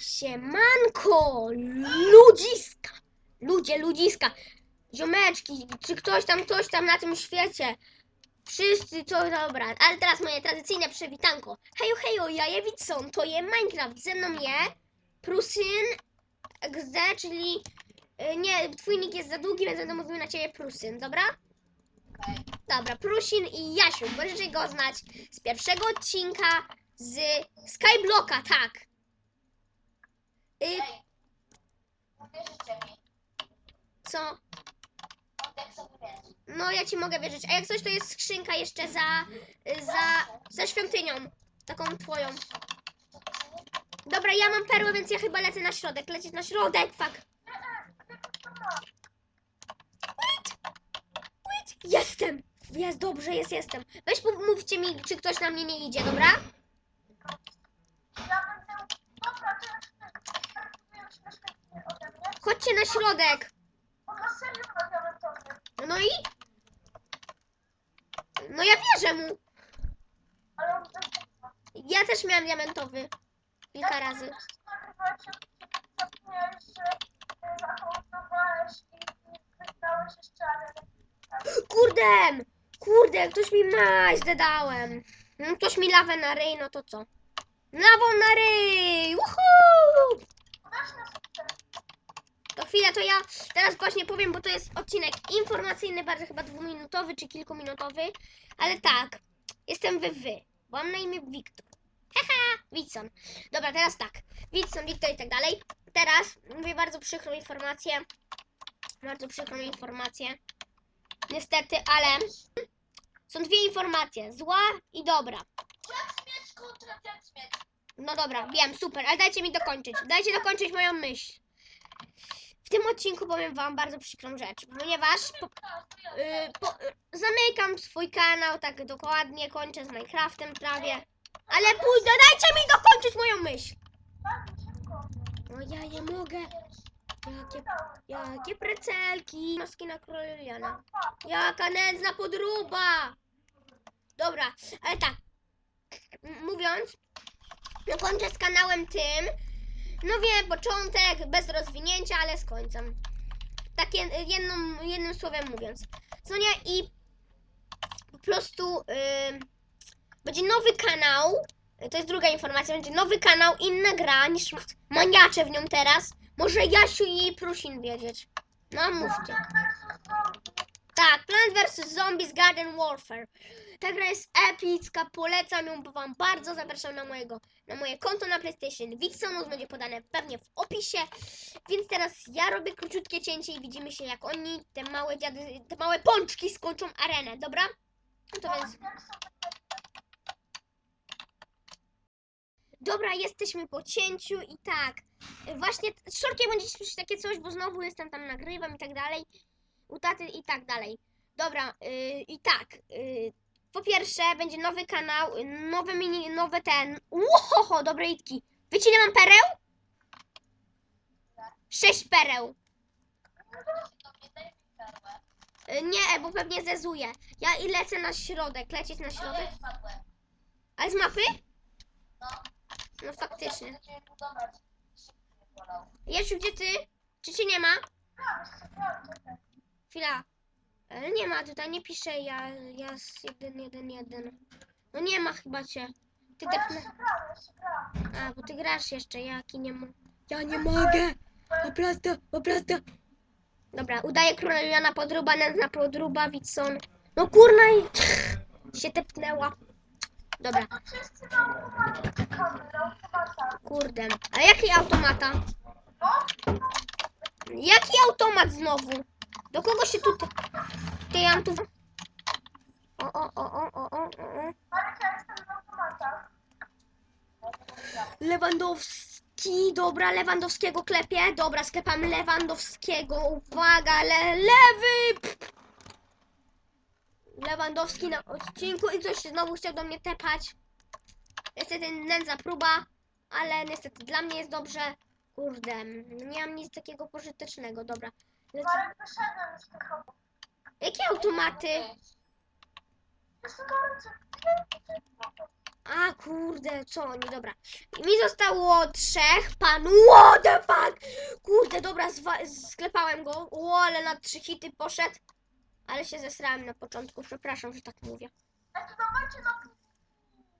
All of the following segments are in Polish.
Siemanko, ludziska, ludzie, ludziska, ziomeczki, czy ktoś tam, ktoś tam na tym świecie, wszyscy, co dobra, ale teraz moje tradycyjne przywitanko. Hejo, hejo, ja to je Minecraft, ze mną je Prusyn XD, czyli, y, nie, twój nick jest za długi, więc będę mówił na ciebie Prusyn, dobra? Dobra, Prusin i Jasiu, możecie go znać z pierwszego odcinka z Skyblocka, tak. Ej, uwierzycie mi. co? No ja ci mogę wierzyć. A jak coś to jest skrzynka jeszcze za, za, za świątynią. Taką twoją. Dobra, ja mam perłę, więc ja chyba lecę na środek. Lecieć na środek, fuck. Wait! Wait! Jestem! Jest dobrze, jest, jestem. Weź mów- mówcie mi, czy ktoś na mnie nie idzie, dobra? Ja będę... Dobra, to ja już mieszkanie ode mnie. Chodźcie na środek. No i? No ja wierzę mu. Ja też miałem diamentowy. Kilka razy. Kurde! Kurde, ktoś mi maźdę dałem. No, Ktoś mi lawę na ryj, no to co? Lawą na ryj! Woohoo! Weź na sukces. To chwilę, to ja teraz właśnie powiem, bo to jest odcinek informacyjny, bardzo chyba dwuminutowy czy kilkuminutowy, ale tak, jestem wy wy, bo mam na imię Wiktor. Haha, Witson. Dobra, teraz tak, Witson, Wiktor i tak dalej. Teraz mówię bardzo przykrą informację, bardzo przykrą informację, niestety, ale są dwie informacje, zła i dobra. Jak śmieć kontra jak śmieć. No dobra, wiem, super, ale dajcie mi dokończyć. Dajcie dokończyć moją myśl. W tym odcinku powiem wam bardzo przykrą rzecz, ponieważ po, y, po, y, zamykam swój kanał, tak dokładnie, kończę z Minecraftem prawie. Ale pójdę, dajcie mi dokończyć moją myśl. No ja nie mogę. Jakie, jakie precelki. Maski na króliana. Jaka nędzna podruba. Dobra, ale tak. Mówiąc, no kończę z kanałem tym. No wiem, początek bez rozwinięcia, ale z końcem. Tak jed- jedną, jednym słowem mówiąc. Co nie? I po prostu ym, będzie nowy kanał. To jest druga informacja. Będzie nowy kanał, inna gra niż maniacze w nią teraz. Może Jasiu i Prusin wiedzieć. No mówcie. Tak, Plant vs. Zombies Garden Warfare. Ta gra jest epicka, polecam ją wam bardzo, zapraszam na mojego, na moje konto na PlayStation. Wixonus będzie podane pewnie w opisie. Więc teraz ja robię króciutkie cięcie i widzimy się jak oni, te małe dziady, te małe pączki skończą arenę, dobra? No to więc... Dobra, jesteśmy po cięciu i tak. Właśnie Szorkiem będziecie słyszeć takie coś, bo znowu jestem tam, nagrywam i tak dalej. U taty i tak dalej. Dobra, yy, i tak. Yy, po pierwsze, będzie nowy kanał, yy, nowe mini, nowe ten. Łohoho, dobre itki. Wiecie, ile mam pereł? Sześć pereł. To nie bo pewnie zezuje. Ja i lecę na środek. Lecieć na No środek? Ale z mapy? No. No faktycznie. Jasiu, gdzie ty? Czy cię nie ma? Chwila. Ale nie ma, tutaj nie pisze ja, ja z 111. No nie ma chyba cię. Ty depnę. A, bo ty grasz jeszcze, jaki nie ma. Ja nie mogę! Po prostu, po prostu. Dobra, udaje króla Juliana podruba, nędzna podruba, Witson. No kurna i się tepnęła. Dobra, Wszyscy na automacie czekamy, na automata. kurde. A jaki automata? Jaki automat znowu? Do kogo się tu... Ty, ja mam tu... O, o, o, o, o, o, o. Lewandowski, dobra, Lewandowskiego klepie. Dobra, sklepam Lewandowskiego. Uwaga, le, lewy! Lewandowski na odcinku i ktoś znowu chciał do mnie tepać. Niestety nędza próba, ale niestety dla mnie jest dobrze. Kurde, nie mam nic takiego pożytecznego, dobra. Lecę. Marek, wyszedłem z tych obok. Jakie automaty? A kurde, co oni, dobra. Mi zostało trzech pan. What the fuck? Kurde, dobra, sklepałem go. O, ale na trzy hity poszedł. Ale się zesrałem na początku, przepraszam, że tak mówię. Ej, to dawajcie na...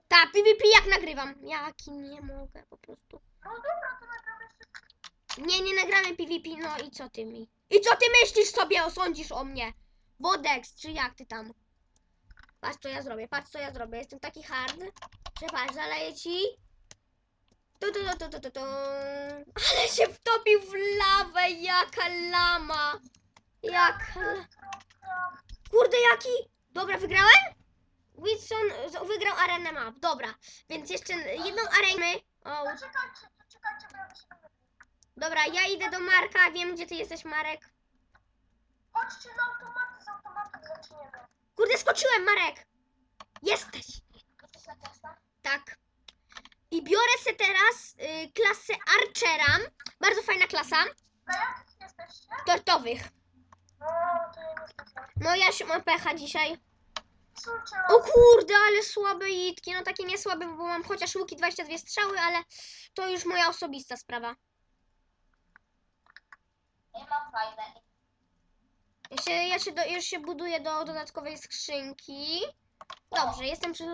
Ta, PvP jak nagrywam? Jaki nie mogę, po prostu. No dobra, to nagramy szybko. Nie, nie nagramy PvP, no i co ty mi? I co ty myślisz sobie, osądzisz o mnie? Wodex, czy jak ty tam? Patrz co ja zrobię, patrz co ja zrobię. Jestem taki hard, że patrz, zaleję ci. Tu, tu, tu, tu, tu, tu, tu. Ale się wtopił w lawę, jaka lama. Jaka la... Kurde, jaki? Dobra, wygrałem? Wilson wygrał arenę map, dobra. Więc jeszcze jedną arenę. O, czekajcie, czekajcie, bo ja muszę... Dobra, ja idę do Marka, wiem gdzie ty jesteś, Marek. Chodźcie na automaty, z automatu zaczniemy. Kurde, skoczyłem, Marek! Jesteś! Jesteś na testach? Tak. I biorę se teraz y, klasę Archera. Bardzo fajna klasa. Na jakich jesteście? Tortowych. No, to ja nie znam. No ja się mam pecha dzisiaj. Słuchajcie, O kurde, ale słabe itki. No takie nie słabe, bo mam chociaż łuki 22 strzały, ale to już moja osobista sprawa. Ja mam fajne. Ja się, ja się, do, już się buduję do dodatkowej skrzynki. Dobrze, jestem przy...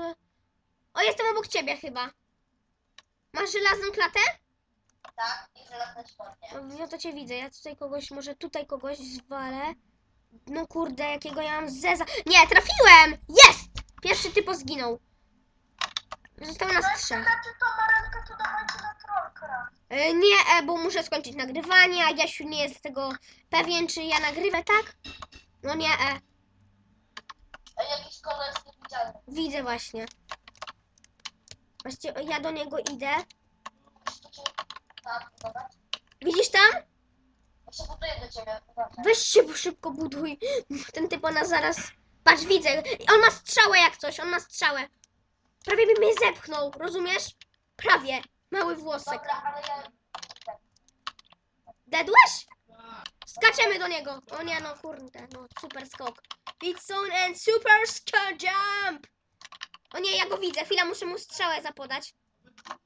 O, jestem obok ciebie chyba. Masz żelazną klatę? Tak, i żelazne spodnie. No, to cię widzę, ja tutaj kogoś, może tutaj kogoś zwalę. No kurde, jakiego ja mam zeza. Nie, trafiłem! Jest! Pierwszy typo zginął. Zostało nas No trzech. arenkę, to dawajcie na. E, Nie, e, bo muszę skończyć nagrywanie, a Jasiu nie jest tego pewien, czy ja nagrywę, tak? No nie, e, jakiś kolor jest niewidzialny. widzę właśnie. Właściwie ja do niego idę. Musisz. Tak. Widzisz tam? Ja się buduję do ciebie. Uważaj. Weź się bo szybko buduj. Ten typ ona zaraz. Patrz, widzę. On ma strzałę jak coś, on ma strzałę. Prawie by mnie zepchnął, rozumiesz? Prawie. Mały włosek. Dedłeś? Skaczemy do niego. O nie, no kurde, no super skok. Zone and super skill jump. O nie, ja go widzę. Chwila, muszę mu strzałę zapodać.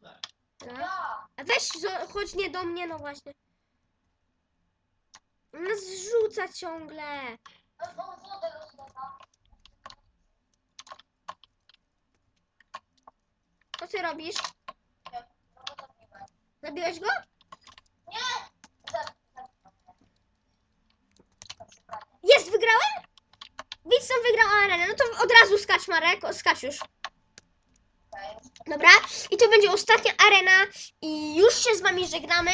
No. Ja! A Weź, chodź nie do mnie, no właśnie. On nas zrzuca ciągle. Rozlewa. Co ty robisz? Zabiłeś go? Nie! Jest, wygrałem? Wilson wygrał arenę. No to od razu skacz, Marek. Skacz już. Dobra. I to będzie ostatnia arena. I już się z wami żegnamy.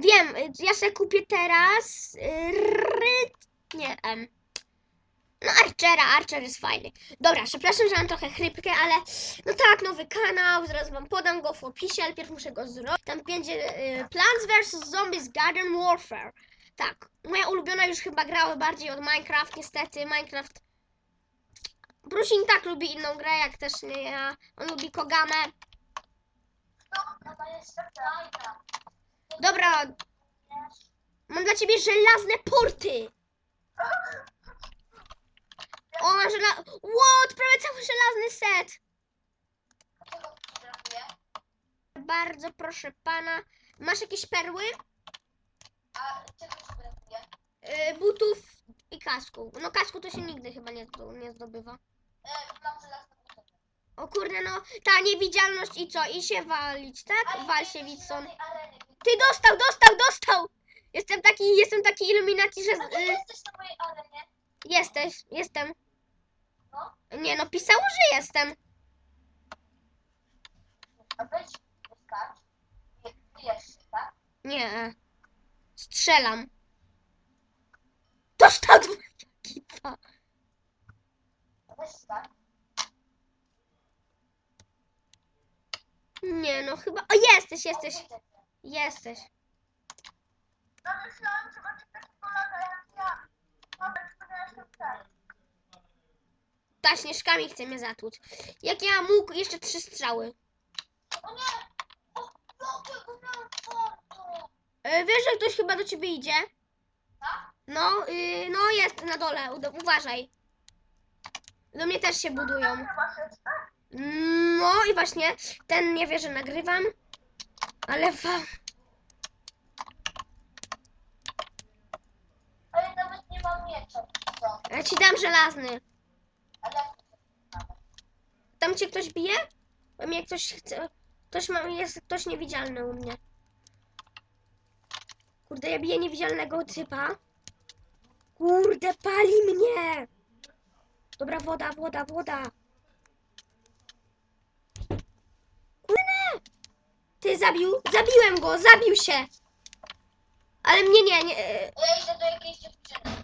Wiem, ja sobie kupię teraz. y. Nie, em. No, Archera, Archer jest fajny. Dobra, przepraszam, że mam trochę chrypkę, ale no tak, nowy kanał, zaraz wam podam go w opisie, ale pierw muszę go zrobić. Tam będzie y, Plants vs. Zombies Garden Warfare. Tak, moja ulubiona już chyba grała bardziej od Minecraft, niestety. Minecraft. Brusin tak lubi inną grę, jak też nie ja. On lubi Kogamę. Dobra, mam dla ciebie żelazne porty. O, mam żela... What? Prawie cały żelazny set. Bardzo proszę pana. Masz jakieś perły? A czego ci brakuje? Yy, butów i kasku. No kasku to się nigdy chyba nie, nie zdobywa. E, mam żelazne buty. O kurde, no ta niewidzialność i co? I się walić, tak? Wal się, arenie. Ty dostał, dostał, dostał! Jestem taki, jestem taki iluminaci, że... A ty y, jesteś na mojej arenie? Jesteś, jestem. Nie no, pisało, że jestem. A weź. Wyjesz się, tak? Nie. Strzelam. Dostał dwa kipa. A weź skacz. Nie no, chyba... O, jesteś, jesteś, jesteś. No że macie Ta śnieżkami chce mnie zatłuc. Jak ja mógł, jeszcze trzy strzały. E, wiesz, że ktoś chyba do ciebie idzie? No, y, no jest na dole, uda- uważaj. Do mnie też się budują. Tak? No i właśnie, ten nie wie, że nagrywam, ale wam... Ale nawet nie mam miecza. Co? Ja ci dam żelazny. Tam cię ktoś bije? Bo mnie ktoś chce... Ktoś ma... Jest ktoś niewidzialny u mnie. Kurde, ja biję niewidzialnego typa. Kurde, pali mnie! Dobra, woda, woda, woda. Kurde! Ty zabił? Zabiłem go, zabił się! Ale mnie nie, nie... Ja idę do jakiejś dziewczyny.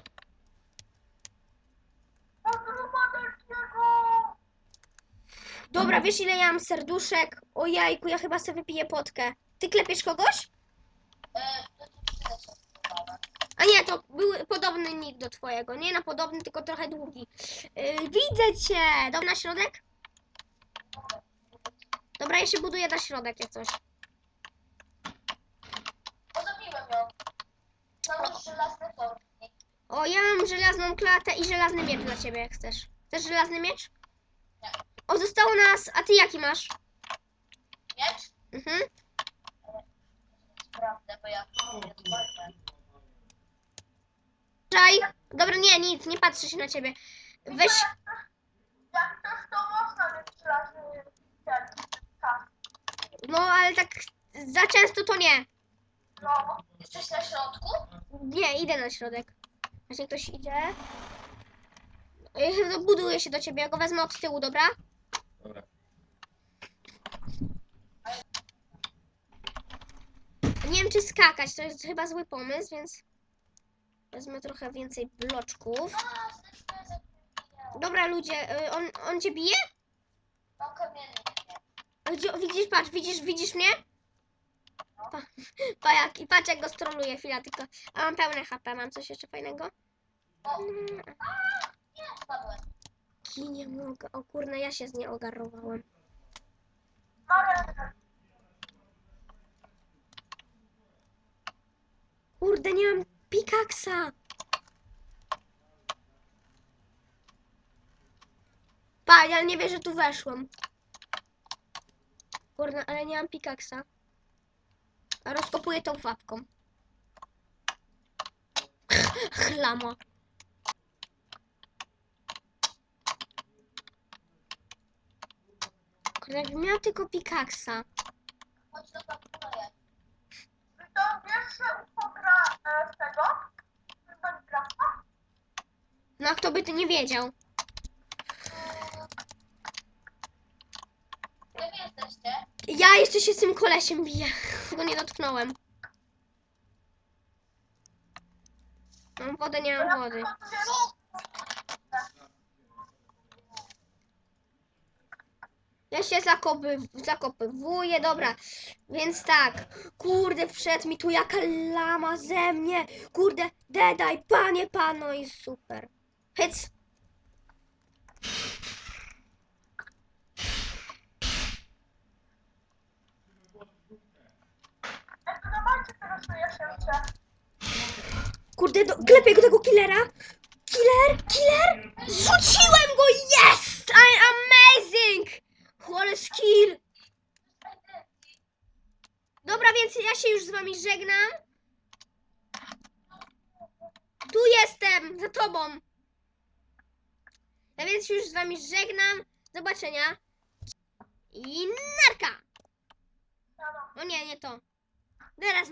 Dobra, wiesz ile ja mam serduszek? O jajku, ja chyba sobie wypiję potkę. Ty klepiesz kogoś? A nie, to był podobny nick do twojego. Nie no, podobny, tylko trochę długi. Yy, widzę cię! Dobra, na środek? Dobra, ja się buduję na środek jak coś. Podobiłem ją. Mam już żelazny tornik. O, ja mam żelazną klatę i żelazny miecz dla ciebie, jak chcesz. Chcesz żelazny miecz? Nie. O, zostało nas... A ty jaki masz? Miecz? Mhm. Sprawdzę, bo ja. Czaj. Dobra, nie, nic, nie patrzę się na ciebie. Weź... Jak chcesz, to można mieć żelazny. Tak. No, ale tak za często to nie. No. Jesteś na środku? Nie, idę na środek. Właśnie ktoś idzie. Yy, Buduję się do ciebie, ja go wezmę od tyłu, dobra? Dobra. Nie wiem, czy skakać, to jest chyba zły pomysł, więc wezmę trochę więcej bloczków. Dobra, ludzie, y, on, on cię bije? Gdzie, widzisz, patrz, widzisz, widzisz mnie? Pa, pa jak, i patrz jak go stroluję, chwila tylko. A mam pełne HP, mam coś jeszcze fajnego? O, Mm, nie, spadłem. Ki, nie mogę, o kurna, ja się z nie ogarowałem. Marek. Kurde, nie mam pikaksa. Pa, ja nie wierzę, że tu weszłam. Kurde, ale nie mam pikaksa. Rozkopuję tą łapką. Chlamo. Jakbym miała tylko pikaksa. Chodź do patrolonia. To wiesz, że UFO gra e, z tego? Z Minecrafta? No kto by to nie wiedział? Gdzie wy jesteście? Ja jeszcze się z tym kolesiem biję. Go nie dotknąłem. Mam wodę, nie mam wody. Ja się zakopy, zakopywuję, dobra. Więc tak, kurde, wszedł mi tu jaka lama ze mnie. Kurde, dedaj, panie, pano i super. Hyc. Kurde, do, klepię go tego killera. Killer, killer. Rzuciłem go, yes! I'm amazing! Ale skill. Dobra, więc ja się już z wami żegnam. Tu jestem, za tobą. Ja więc się już z wami żegnam. Zobaczenia. I narka. No nie, nie to. Teraz